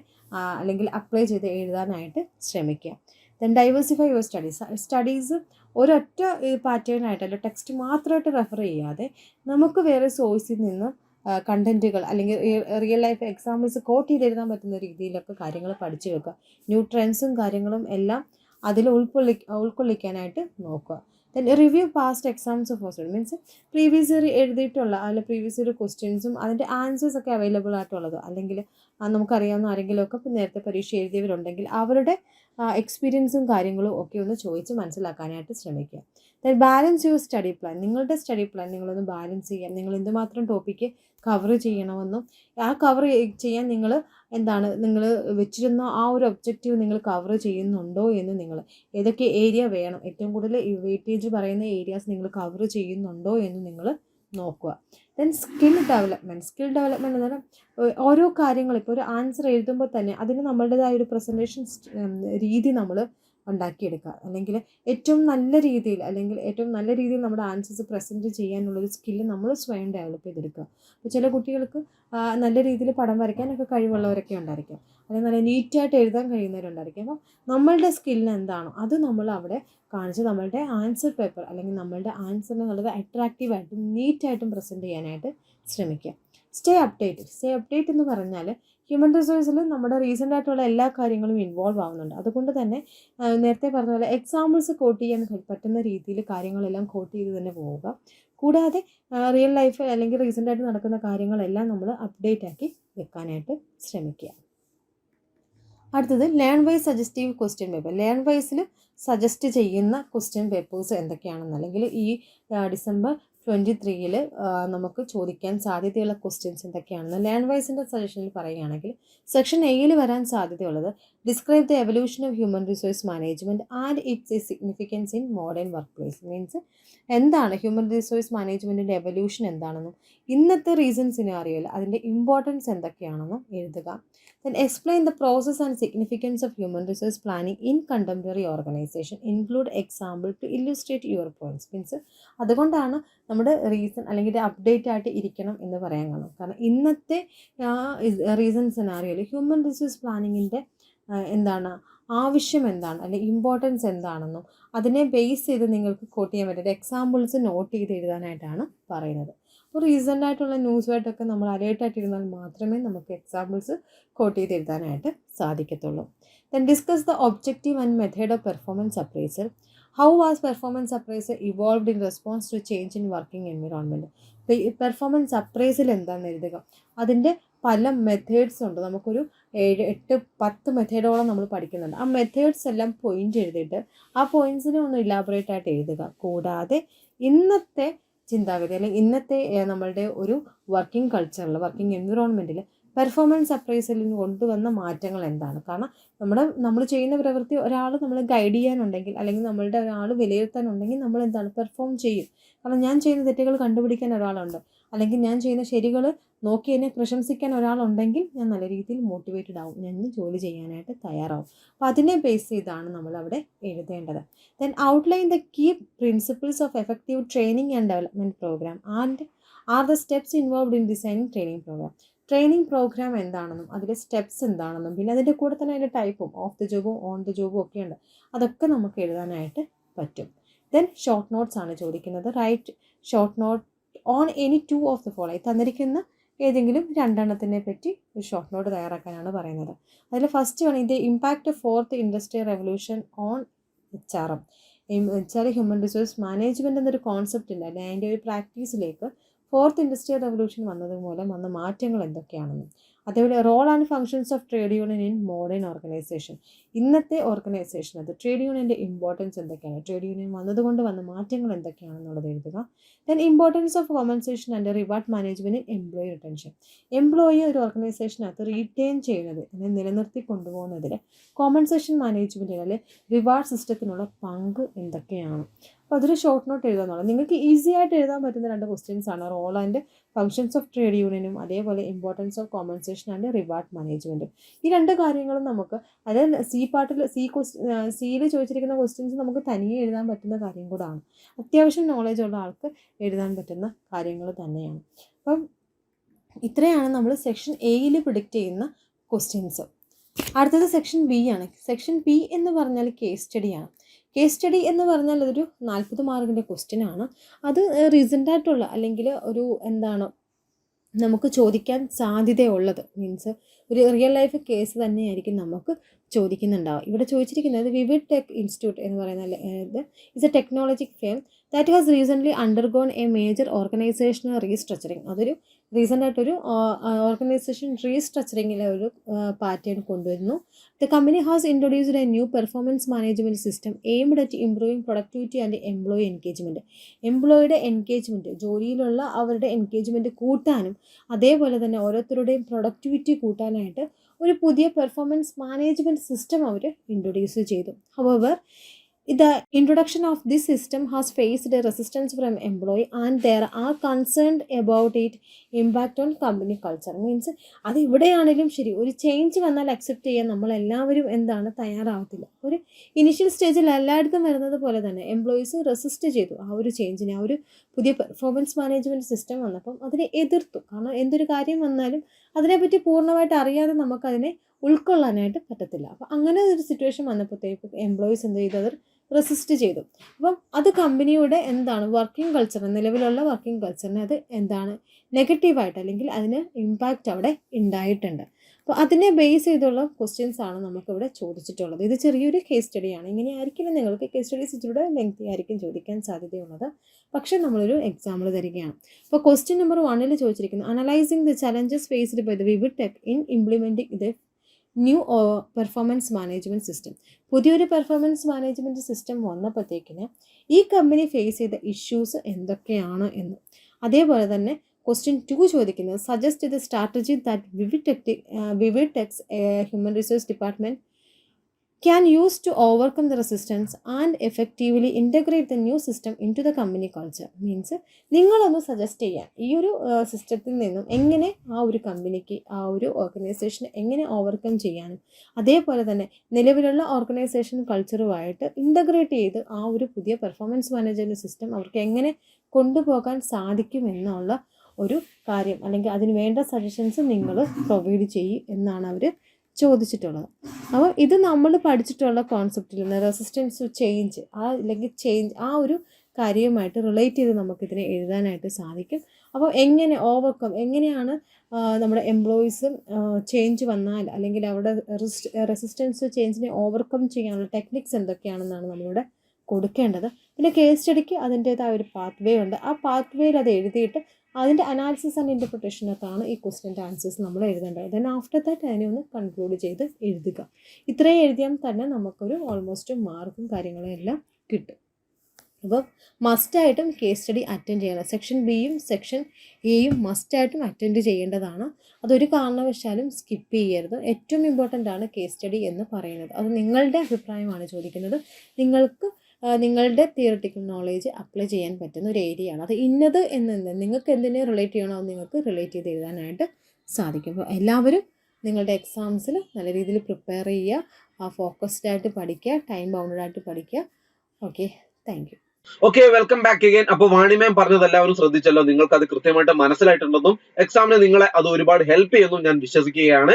B: അല്ലെങ്കിൽ അപ്ലൈ ചെയ്ത് എഴുതാനായിട്ട് ശ്രമിക്കുക. Then diversify your studies studies ഒരൊറ്റ പാറ്റേൺ ആയിട്ടല്ല ടെക്സ്റ്റ് മാത്രമായിട്ട് റെഫർ ചെയ്യാതെ നമുക്ക് വേറെ സോഴ്സിൽ നിന്ന് കണ്ടന്റുകൾ അല്ലെങ്കിൽ റിയൽ ലൈഫ് എക്സാമ്പിൾസ് കോട്ട് ചെയ്തെഴുതാൻ പറ്റുന്ന രീതിയിലൊക്കെ കാര്യങ്ങൾ പഠിച്ചു വെക്കുക. ന്യൂ ട്രെൻഡ്സും കാര്യങ്ങളും എല്ലാം അതിൽ ഉൾക്കൊള്ളി ഉൾക്കൊള്ളിക്കാനായിട്ട് നോക്കുക. Then review past exams of hostel means previous year എഴുതിയിട്ടുള്ള അല്ലെങ്കിൽ പ്രീവിയസ് ഇയർ ക്വസ്റ്റ്യൻസും അതിന്റെ ആൻസേഴ്സ് ഒക്കെ അവൈലബിൾ ആയിട്ടുള്ളത്. അല്ലെങ്കിൽ നമുക്കറിയാവുന്ന ആരെങ്കിലുമൊക്കെ നേരത്തെ പരീക്ഷ എഴുതിയവരുണ്ടെങ്കിൽ അവരുടെ എക്സ്പീരിയൻസും കാര്യങ്ങളും ഒക്കെ ഒന്ന് ചോദിച്ച് മനസ്സിലാക്കാനായിട്ട് ശ്രമിക്കുക. Then balance your study plan നിങ്ങളുടെ സ്റ്റഡി പ്ലാൻ നിങ്ങളൊന്ന് ബാലൻസ് ചെയ്യാം നിങ്ങൾ എന്തുമാത്രം ടോപ്പിക്ക് കവർ ചെയ്യണമെന്നും ആ കവർ ചെയ്യാൻ നിങ്ങൾ എന്താണ് നിങ്ങൾ വെച്ചിരുന്ന ആ ഒരു ഒബ്ജക്റ്റീവ് നിങ്ങൾ കവർ ചെയ്യുന്നുണ്ടോ എന്ന് നിങ്ങൾ ഏതൊക്കെ ഏരിയ വേണം? ഏറ്റവും കൂടുതൽ വെയിറ്റേജ് പറയുന്ന ഏരിയാസ് നിങ്ങൾ കവർ ചെയ്യുന്നുണ്ടോ എന്ന് നിങ്ങൾ നോക്കുക. Then skill development skill development എന്ന് പറഞ്ഞാൽ ഓരോ കാര്യങ്ങൾ ഇപ്പോൾ ഒരു ആൻസർ എഴുതുമ്പോൾ തന്നെ അതിന് നമ്മളുടേതായ ഒരു പ്രസന്റേഷൻ രീതി നമ്മൾ ഉണ്ടാക്കിയെടുക്കുക. അല്ലെങ്കിൽ ഏറ്റവും നല്ല രീതിയിൽ അല്ലെങ്കിൽ ഏറ്റവും നല്ല രീതിയിൽ നമ്മുടെ ആൻസേഴ്സ് പ്രസന്റ് ചെയ്യാനുള്ളൊരു സ്കില്ല് നമ്മൾ സ്വയം ഡെവലപ്പ് ചെയ്തെടുക്കുക. അപ്പോൾ ചില കുട്ടികൾക്ക് നല്ല രീതിയിൽ പടം വരയ്ക്കാനൊക്കെ കഴിവുള്ളവരൊക്കെ ഉണ്ടായിരിക്കും. അല്ലെങ്കിൽ നല്ല നീറ്റായിട്ട് എഴുതാൻ കഴിയുന്നവരുണ്ടായിരിക്കും. അപ്പോൾ നമ്മളുടെ സ്കില്ല് എന്താണോ അത് നമ്മൾ അവിടെ കാണിച്ച് നമ്മളുടെ ആൻസർ പേപ്പർ അല്ലെങ്കിൽ നമ്മളുടെ ആൻസറിനെ വളരെ അട്രാക്റ്റീവായിട്ടും നീറ്റായിട്ടും പ്രസന്റ് ചെയ്യാനായിട്ട് ശ്രമിക്കുക. സ്റ്റേ അപ്ഡേറ്റഡ് സ്റ്റേ അപ്ഡേറ്റ് എന്ന് പറഞ്ഞാൽ ഹ്യൂമൻ റിസോഴ്സിൽ നമ്മുടെ റീസെന്റ് ആയിട്ടുള്ള എല്ലാ കാര്യങ്ങളും ഇൻവോൾവ് ആവുന്നുണ്ട്. അതുകൊണ്ട് തന്നെ നേരത്തെ പറഞ്ഞ പോലെ എക്സാമ്പിൾസ് കോട്ട് ചെയ്യാൻ പറ്റുന്ന രീതിയിൽ കാര്യങ്ങളെല്ലാം കോട്ട് ചെയ്ത് തന്നെ പോവുക. കൂടാതെ റിയൽ ലൈഫ് അല്ലെങ്കിൽ റീസെന്റ് ആയിട്ട് നടക്കുന്ന കാര്യങ്ങളെല്ലാം നമ്മൾ അപ്ഡേറ്റ് ആക്കി വെക്കാനായിട്ട് ശ്രമിക്കുക. അടുത്തത് learn wise suggestive question paper learn വൈസിൽ suggest ചെയ്യുന്ന ക്വസ്റ്റ്യൻ പേപ്പേഴ്സ് എന്തൊക്കെയാണെന്ന് അല്ലെങ്കിൽ ഈ ഡിസംബർ ട്വന്റി ത്രീയിൽ നമുക്ക് ചോദിക്കാൻ സാധ്യതയുള്ള ക്വസ്റ്റ്യൻസ് എന്തൊക്കെയാണെന്ന് ലേൺ വൈസിന്റെ സജഷനിൽ പറയുകയാണെങ്കിൽ സെക്ഷൻ എയിൽ വരാൻ സാധ്യതയുള്ളത് describe the evolution of human resource management and its a significance in modern workplace means എന്താണ് ഹ്യൂമൻ റിസോഴ്സ് മാനേജ്മെന്റിന്റെ എവല്യൂഷൻ എന്താണെന്നും ഇന്നത്തെ റീസൺ സിനാറിയോയിൽ അതിന്റെ ഇമ്പോർട്ടൻസ് എന്തൊക്കെയാണെന്നും എഴുതുക. Then explain the process and significance of human resource planning in contemporary organisation include example to illustrate your points means അതുകൊണ്ടാണ് നമ്മുടെ റീസൺ അല്ലെങ്കിൽ അപ്ഡേറ്റ് ആയിട്ട് ഇരിക്കണം എന്ന് പറയാൻ കാണും കാരണം ഇന്നത്തെ റീസൺ സിനാറിയോയിൽ ഹ്യൂമൻ റിസോഴ്സ് പ്ലാനിങ്ങിന്റെ എന്താണ്? ആവശ്യം എന്താണ്? അല്ലെങ്കിൽ ഇമ്പോർട്ടൻസ് എന്താണെന്നും അതിനെ ബേസ് ചെയ്ത് നിങ്ങൾക്ക് കോട്ട് ചെയ്യാൻ പറ്റും. എക്സാമ്പിൾസ് നോട്ട് ചെയ്ത് എഴുതാനായിട്ടാണ് പറയുന്നത്. അപ്പോൾ റീസെന്റ് ആയിട്ടുള്ള ന്യൂസുമായിട്ടൊക്കെ നമ്മൾ അലേർട്ടായിട്ടിരുന്നാൽ മാത്രമേ നമുക്ക് എക്സാമ്പിൾസ് കോട്ട് ചെയ്ത് എഴുതാനായിട്ട് സാധിക്കത്തുള്ളൂ. Then discuss the objective and method of performance appraisal how was performance appraisal evolved in response to change in working environment performance appraisal എന്താണെന്ന് എഴുതുക. അതിന്റെ പല മെത്തേഡ്സ് ഉണ്ട്. നമുക്കൊരു ഏഴ് എട്ട് പത്ത് മെത്തേഡോളം നമ്മൾ പഠിക്കുന്നുണ്ട്. ആ മെത്തേഡ്സ് എല്ലാം പോയിന്റ് എഴുതിയിട്ട് ആ പോയിന്റ്സിനെ ഒന്ന് ഇലാബറേറ്റ് ആയിട്ട് എഴുതുക. കൂടാതെ ഇന്നത്തെ ചിന്താഗതി അല്ലെങ്കിൽ ഇന്നത്തെ നമ്മളുടെ ഒരു വർക്കിംഗ് കൾച്ചറിൽ വർക്കിംഗ് എൻവിറോൺമെന്റിൽ പെർഫോമൻസ് അപ്രൈസലിൽ കൊണ്ടുവന്ന മാറ്റങ്ങൾ എന്താണ്? കാരണം നമ്മുടെ നമ്മൾ ചെയ്യുന്ന പ്രവൃത്തി ഒരാൾ നമ്മൾ ഗൈഡ് ചെയ്യാനുണ്ടെങ്കിൽ അല്ലെങ്കിൽ നമ്മളുടെ ഒരാൾ വിലയിരുത്താനുണ്ടെങ്കിൽ നമ്മൾ എന്താണ്? പെർഫോം ചെയ്യും. കാരണം ഞാൻ ചെയ്യുന്ന തെറ്റുകൾ കണ്ടുപിടിക്കാൻ ഒരാളുണ്ട്. അല്ലെങ്കിൽ ഞാൻ ചെയ്യുന്ന ശരികൾ നോക്കി എന്നെ പ്രശംസിക്കാൻ ഒരാളുണ്ടെങ്കിൽ ഞാൻ നല്ല രീതിയിൽ മോട്ടിവേറ്റഡ് ആവും. ഞാൻ ജോലി ചെയ്യാനായിട്ട് തയ്യാറാവും. അപ്പോൾ അതിനെ ബേസ് ചെയ്താണ് നമ്മൾ അവിടെ എഴുതേണ്ടത്. Then outline the key principles of effective training and development programme and are the steps involved in designing training programme training programme എന്താണെന്നും അതിലെ സ്റ്റെപ്സ് എന്താണെന്നും പിന്നെ അതിന്റെ കൂടെ തന്നെ അതിന്റെ ടൈപ്പും ഓഫ് ദി ജോബും ഓൺ ദി ജോബും ഒക്കെ ഉണ്ട്. അതൊക്കെ നമുക്ക് എഴുതാനായിട്ട് പറ്റും. ദെൻ ഷോർട്ട് നോട്ട്സ് ആണ് ചോദിക്കുന്നത്. Write short note on any two of the follow തന്നിരിക്കുന്ന ഏതെങ്കിലും രണ്ടെണ്ണത്തിനെ പറ്റി ഒരു ഷോർട്ട് നോട്ട് തയ്യാറാക്കാനാണ് പറയുന്നത്. അതിൽ ഫസ്റ്റ് വൺ ഇതിന്റെ impact fourth industrial revolution on H R M H R human resource management എന്നൊരു കോൺസെപ്റ്റ് ഉണ്ട് അല്ലെങ്കിൽ അതിന്റെ ഒരു പ്രാക്ടീസിലേക്ക് ഫോർത്ത് ഇൻഡസ്ട്രിയൽ റെവല്യൂഷൻ വന്നത് മൂലം വന്ന മാറ്റങ്ങൾ എന്തൊക്കെയാണെന്ന്. അതേപോലെ role and functions of trade union in modern organisation ഇന്നത്തെ ഓർഗനൈസേഷൻ അത് ട്രേഡ് യൂണിയന്റെ ഇമ്പോർട്ടൻസ് എന്തൊക്കെയാണ്? ട്രേഡ് യൂണിയൻ വന്നതുകൊണ്ട് വന്ന മാറ്റങ്ങൾ എന്തൊക്കെയാണെന്നുള്ളത് എഴുതുക. Then importance of compensation and reward management employee retention employee ഒരു ഓർഗനൈസേഷനകത്ത് റീറ്റെയിൻ ചെയ്യുന്നത് അതിനെ നിലനിർത്തി കൊണ്ടുപോകുന്നതിൽ കോമ്പൻസേഷൻ മാനേജ്മെന്റിൽ അല്ലെങ്കിൽ റിവാർഡ് സിസ്റ്റത്തിനുള്ള പങ്ക് എന്തൊക്കെയാണ്? അപ്പോൾ അതൊരു ഷോർട്ട് നോട്ട് എഴുതാന്നുള്ളത് നിങ്ങൾക്ക് ഈസി ആയിട്ട് എഴുതാൻ പറ്റുന്ന രണ്ട് ക്വസ്റ്റ്യൻസ് ആണ്. Role and functions of trade യൂണിയനും അതേപോലെ importance of compensation and reward മാനേജ്മെന്റും ഈ രണ്ട് കാര്യങ്ങളും നമുക്ക് അതായത് സി പാർട്ടിൽ സി ക്വസ്റ്റ് സിയിൽ ചോദിച്ചിരിക്കുന്ന ക്വസ്റ്റ്യൻസ് നമുക്ക് തനിയെ എഴുതാൻ പറ്റുന്ന കാര്യം കൂടാണ്. അത്യാവശ്യം നോളേജ് ഉള്ള ആൾക്ക് എഴുതാൻ പറ്റുന്ന കാര്യങ്ങൾ തന്നെയാണ്. അപ്പം ഇത്രയാണ് നമ്മൾ സെക്ഷൻ എയിൽ പ്രിഡിക്റ്റ് ചെയ്യുന്ന ക്വസ്റ്റ്യൻസ് അടുത്തത് സെക്ഷൻ ബി ആണ്. സെക്ഷൻ ബി എന്ന് പറഞ്ഞാൽ കേസ് സ്റ്റഡിയാണ് കേസ് സ്റ്റഡി എന്ന് പറഞ്ഞാൽ അതൊരു നാൽപ്പത് മാർക്കിന്റെ ക്വസ്റ്റ്യൻ ആണ്. അത് റീസെന്റ് ആയിട്ടുള്ള അല്ലെങ്കിൽ ഒരു എന്താണ് നമുക്ക് ചോദിക്കാൻ സാധ്യതയുള്ളത്. മീൻസ് ഒരു റിയൽ ലൈഫ് കേസ് തന്നെയായിരിക്കും നമുക്ക് ചോദിക്കുന്നുണ്ടാവുക. ഇവിടെ ചോദിച്ചിരിക്കുന്നത് വിവിഡ് ടെക് ഇൻസ്റ്റിറ്റ്യൂട്ട് എന്ന് പറയുന്ന ഇത് is a technologic firm that has recently undergone a major organisational restructuring അതൊരു റീസെന്റ് ആയിട്ടൊരു ഓർഗനൈസേഷൻ റീസ്ട്രക്ചറിങ്ങിലെ ഒരു പാറ്റേൺ കൊണ്ടുവരുന്നു. The company has introduced a new performance management system aimed at improving productivity and employee engagement എംപ്ലോയിയുടെ engagement ജോലിയിലുള്ള അവരുടെ engagement കൂട്ടാനും അതേപോലെ തന്നെ ഓരോരുത്തരുടെയും പ്രൊഡക്ടിവിറ്റി കൂട്ടാനായിട്ട് ഒരു പുതിയ പെർഫോമൻസ് മാനേജ്മെന്റ് സിസ്റ്റം അവർ ഇൻട്രൊഡ്യൂസ് ചെയ്തു. How the introduction of this system has faced resistance from employee and there are concerned about it impact on company culture. Means അത് ഇവിടെയാണെങ്കിലും ശരി ഒരു ചേഞ്ച് വന്നാൽ അക്സെപ്റ്റ് ചെയ്യാൻ നമ്മൾ എല്ലാവരും എന്താണ് തയ്യാറാവത്തില്ല. ഒരു ഇനിഷ്യൽ സ്റ്റേജിൽ എല്ലായിടത്തും വരുന്നത് പോലെ തന്നെ എംപ്ലോയീസ് റെസിസ്റ്റ് ചെയ്തു. ആ ഒരു ചേഞ്ചിനെ ആ ഒരു പുതിയ പെർഫോമൻസ് മാനേജ്മെന്റ് സിസ്റ്റം വന്നപ്പം അതിനെ എതിർത്തു. കാരണം എന്തൊരു കാര്യം വന്നാലും അതിനെപ്പറ്റി പൂർണമായിട്ട് അറിയാതെ നമുക്കതിനെ ഉൾക്കൊള്ളാനായിട്ട് പറ്റത്തില്ല. അപ്പോൾ അങ്ങനെ ഒരു സിറ്റുവേഷൻ വന്നപ്പോഴത്തേക്ക് എംപ്ലോയീസ് എന്ത് ചെയ്തു? റെസിസ്റ്റ് ചെയ്തു. അപ്പം അത് കമ്പനിയുടെ എന്താണ് വർക്കിംഗ് കൾച്ചർ നിലവിലുള്ള വർക്കിംഗ് കൾച്ചറിന് അത് എന്താണ് നെഗറ്റീവായിട്ട് അല്ലെങ്കിൽ അതിന് ഇമ്പാക്റ്റ് അവിടെ ഉണ്ടായിട്ടുണ്ട് അപ്പോൾ അതിനെ ബേസ് ചെയ്തുള്ള ക്വസ്റ്റ്യൻസ് ആണ് നമുക്കിവിടെ ചോദിച്ചിട്ടുള്ളത്. ഇത് ചെറിയൊരു കേസ് സ്റ്റഡിയാണ് ഇങ്ങനെ ആയിരിക്കില്ല നിങ്ങൾക്ക് കേസ് സ്റ്റഡീസ് ഇച്ചിലൂടെ ലെങ്തി ആയിരിക്കും ചോദിക്കാൻ സാധ്യതയുള്ളത്. പക്ഷേ നമ്മളൊരു എക്സാമ്പിൾ തരികയാണ്. അപ്പോൾ ക്വസ്റ്റ്യൻ നമ്പർ വണ്ണിൽ ചോദിച്ചിരിക്കുന്നത് analysing the challenges faced by the Vivid Tech in implementing ഇത് ന്യൂ പെർഫോമൻസ് മാനേജ്മെന്റ് സിസ്റ്റം പുതിയൊരു പെർഫോമൻസ് മാനേജ്മെന്റ് സിസ്റ്റം വന്നപ്പോഴത്തേക്കിന് ഈ കമ്പനി ഫേസ് ചെയ്ത ഇഷ്യൂസ് എന്തൊക്കെയാണ് എന്ന്. അതേപോലെ തന്നെ ക്വസ്റ്റ്യൻ ടു ചോദിക്കുന്നത് suggest the strategy that Vivid Tech Vivid Tech's human resource department can use to overcome the and effectively integrate the new system into the company culture means നിങ്ങളൊന്ന് suggest ചെയ്യാൻ. ഈ ഒരു സിസ്റ്റത്തിൽ നിന്നും എങ്ങനെ ആ ഒരു കമ്പനിക്ക് ആ ഒരു ഓർഗനൈസേഷൻ എങ്ങനെ ഓവർകം ചെയ്യാനും അതേപോലെ തന്നെ നിലവിലുള്ള ഓർഗനൈസേഷൻ കൾച്ചറുമായിട്ട് ഇന്റഗ്രേറ്റ് ചെയ്ത് ആ ഒരു പുതിയ പെർഫോമൻസ് മാനേജ്മെന്റ് സിസ്റ്റം അവർക്ക് എങ്ങനെ കൊണ്ടുപോകാൻ സാധിക്കും എന്നുള്ള ഒരു കാര്യം അല്ലെങ്കിൽ അതിന് വേണ്ട സജഷൻസ് നിങ്ങൾ പ്രൊവൈഡ് ചെയ്യും എന്നാണ് അവർ ചോദിച്ചിട്ടുള്ളത്. അപ്പോൾ ഇത് നമ്മൾ പഠിച്ചിട്ടുള്ള കോൺസെപ്റ്റിൽ നിന്ന് റെസിസ്റ്റൻസ് ടു ചേഞ്ച് ആ അല്ലെങ്കിൽ ചേഞ്ച് ആ ഒരു കാര്യവുമായിട്ട് റിലേറ്റ് ചെയ്ത് നമുക്കിതിനെ എഴുതാനായിട്ട് സാധിക്കും. അപ്പോൾ എങ്ങനെ ഓവർകം എങ്ങനെയാണ് നമ്മുടെ എംപ്ലോയീസും ചേഞ്ച് വന്നാൽ അല്ലെങ്കിൽ അവിടെ റെസിസ്റ്റൻസ് ചേഞ്ചിനെ ഓവർകം ചെയ്യാനുള്ള ടെക്നിക്സ് എന്തൊക്കെയാണെന്നാണ് നമ്മളിവിടെ കൊടുക്കേണ്ടത്. പിന്നെ കേസ് സ്റ്റഡിക്ക് അതിന്റേതായ ഒരു പാത്ത് വേ ഉണ്ട്. ആ പാത്ത് വേയിൽ അത് എഴുതിയിട്ട് അതിന്റെ അനാലിസിസ് ആൻഡ് ഇന്റർപ്രിട്ടേഷനൊക്കെയാണ് ഈ ക്വസ്റ്റ്യന്റെ ആൻസേഴ്സ് നമ്മൾ എഴുതേണ്ടത്. ദെൻ ആഫ്റ്റർ ദാറ്റ് അതിനെ ഒന്ന് കൺക്ലൂഡ് ചെയ്ത് എഴുതുക. ഇത്രയും എഴുതിയാൽ തന്നെ നമുക്കൊരു ഓൾമോസ്റ്റ് മാർക്കും കാര്യങ്ങളും എല്ലാം കിട്ടും. അപ്പോൾ മസ്റ്റായിട്ടും കേസ് സ്റ്റഡി അറ്റൻഡ് ചെയ്യണം. സെക്ഷൻ ബിയും സെക്ഷൻ എയും മസ്റ്റായിട്ടും അറ്റൻഡ് ചെയ്യേണ്ടതാണ്. അതൊരു കാരണവശാലും സ്കിപ്പ് ചെയ്യരുത്. ഏറ്റവും ഇമ്പോർട്ടന്റ് ആണ് കേസ് സ്റ്റഡി എന്ന് പറയുന്നത്. അത് നിങ്ങളുടെ അഭിപ്രായമാണ് ചോദിക്കുന്നത്. നിങ്ങൾക്ക് നിങ്ങളുടെ തിയറട്ടിക്കൽ നോളേജ് അപ്ലൈ ചെയ്യാൻ പറ്റുന്ന ഒരു ഏരിയ ആണ് അത് ഇന്നത് എന്ന് നിങ്ങൾക്ക് എന്തിനെ റിലേറ്റ് ചെയ്യണോ നിങ്ങൾക്ക് റിലേറ്റ് ചെയ്ത് എഴുതാനായിട്ട് സാധിക്കും. അപ്പോൾ എല്ലാവരും നിങ്ങളുടെ എക്സാംസിൽ നല്ല രീതിയിൽ പ്രിപ്പയർ ചെയ്യുക ഫോക്കസ്ഡ് ആയിട്ട് പഠിക്കുക ടൈം ബൗണ്ടഡ് ആയിട്ട് പഠിക്കുക. Okay thank
A: okay welcome back again അപ്പൊ വാണിമയം പറഞ്ഞത് എല്ലാവരും ശ്രദ്ധിച്ചല്ലോ. നിങ്ങൾക്ക് അത് കൃത്യമായിട്ട് മനസ്സിലായിട്ടുണ്ടെന്നും എക്സാമിന് നിങ്ങളെ അത് ഒരുപാട് ഹെൽപ്പ് ചെയ്യുമെന്നും ഞാൻ വിശ്വസിക്കുകയാണ്.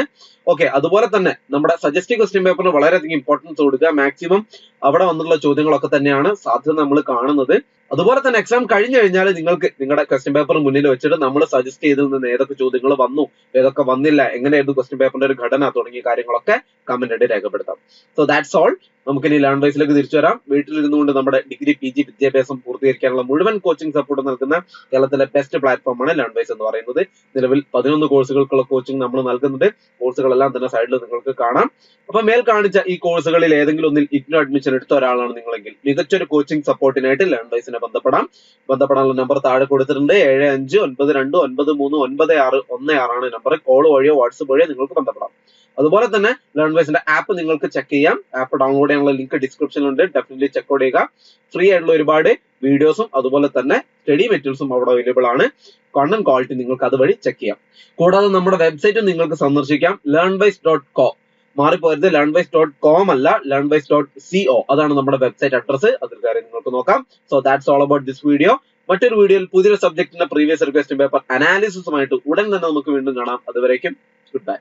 A: ഓക്കെ അതുപോലെ തന്നെ നമ്മുടെ സജസ്റ്റീവ് ക്വസ്റ്റ്യൻ പേപ്പറിന് വളരെയധികം ഇമ്പോർട്ടൻസ് കൊടുക്കുക. മാക്സിമം അവിടെ വന്നുള്ള ചോദ്യങ്ങളൊക്കെ തന്നെയാണ് സാധ്യത നമ്മൾ കാണുന്നത്. അതുപോലെ തന്നെ എക്സാം കഴിഞ്ഞു കഴിഞ്ഞാൽ നിങ്ങൾക്ക് നിങ്ങളുടെ ക്വസ്റ്റ്യൻ പേപ്പർ മുന്നിൽ വെച്ചിട്ട് നമ്മൾ സജസ്റ്റ് ചെയ്ത് നിന്ന് ഏതൊക്കെ ചോദ്യങ്ങൾ വന്നു ഏതൊക്കെ വന്നില്ല എങ്ങനെയായിരുന്നു ക്വസ്റ്റ്യൻ പേപ്പറിന്റെ ഒരു ഘടന തുടങ്ങിയ കാര്യങ്ങളൊക്കെ കമന്റ് ആയിട്ട് രേഖപ്പെടുത്താം. സോ ദാറ്റ്സ് ഓൾ നമുക്ക് ഇനി ലാൻഡ് വൈസിലേക്ക് തിരിച്ചു വരാം. വീട്ടിലിരുന്നുകൊണ്ട് നമ്മുടെ ഡിഗ്രി പി ജി വിദ്യാഭ്യാസം പൂർത്തീകരിക്കാനുള്ള മുഴുവൻ കോച്ചിങ് സപ്പോർട്ട് നൽകുന്ന കേരളത്തിലെ ബെസ്റ്റ് പ്ലാറ്റ്ഫോമാണ് ലാൻഡ് വൈസ് എന്ന് പറയുന്നത്. നിലവിൽ പതിനൊന്ന് കോഴ്സുകൾക്കുള്ള കോച്ചിങ് നമ്മൾ നൽകുന്നുണ്ട്. കോഴ്സുകളെല്ലാം തന്നെ സൈഡിൽ നിങ്ങൾക്ക് കാണാം. അപ്പൊ മേൽ കാണിച്ച ഈ കോഴ്സുകളിൽ ഏതെങ്കിലും ഒന്നിൽ ഇഗ്നോ അഡ്മിഷൻ എടുത്ത ഒരാളാണ് നിങ്ങളെങ്കിൽ മികച്ചൊരു കോച്ചിങ് സപ്പോർട്ടിനായിട്ട് ലാൻഡ് വൈസിനെ ബന്ധപ്പെടാം. ബന്ധപ്പെടാനുള്ള നമ്പർ താഴെ കൊടുത്തിട്ടുണ്ട്. ഏഴ് അഞ്ച് ഒൻപത് രണ്ട് ഒൻപത് മൂന്ന് ഒൻപത് ആറ് ഒന്ന് ആറാണ് നമ്പർ കോൾ വഴിയോ വാട്സപ്പ് വഴിയോ നിങ്ങൾക്ക് ബന്ധപ്പെടാം. അതുപോലെ തന്നെ ലേൺ വൈസിന്റെ ആപ്പ് നിങ്ങൾക്ക് ചെക്ക് ചെയ്യാം. ആപ്പ് ഡൗൺലോഡ് ചെയ്യാനുള്ള ലിങ്ക് ഡിസ്ക്രിപ്ഷനിലുണ്ട് ഡെഫിനറ്റ്ലി ചെക്ക് ചെയ്യുക. ഫ്രീ ആയിട്ടുള്ള ഒരുപാട് വീഡിയോസും അതുപോലെ തന്നെ സ്റ്റഡി മെറ്റീരിയൽസും അവിടെ അവൈലബിൾ ആണ്. കണ്ടന്റ് ക്വാളിറ്റി നിങ്ങൾക്ക് അതുവഴി ചെക്ക് ചെയ്യാം. കൂടാതെ നമ്മുടെ വെബ്സൈറ്റും നിങ്ങൾക്ക് സന്ദർശിക്കാം. ലേൺ വൈസ് ഡോട്ട് കോ മാറിപ്പോയത് ലേൺ വൈസ് ഡോട്ട് കോം അല്ല ലേൺ വൈസ് ഡോട്ട് അതാണ് നമ്മുടെ വെബ്സൈറ്റ് അഡ്രസ് അതിൽ കയറി നിങ്ങൾക്ക് നോക്കാം. So that's all about this video മറ്റൊരു വീഡിയോയിൽ പുതിയൊരു സബ്ജക്റ്റിന്റെ പ്രീവിയസ് റിക്വസ്റ്റ് പേപ്പർ അനാലിസിസുമായിട്ട് ഉടൻ തന്നെ നമുക്ക് വീണ്ടും കാണാം. അതുവരേക്കും ഗുഡ് ബൈ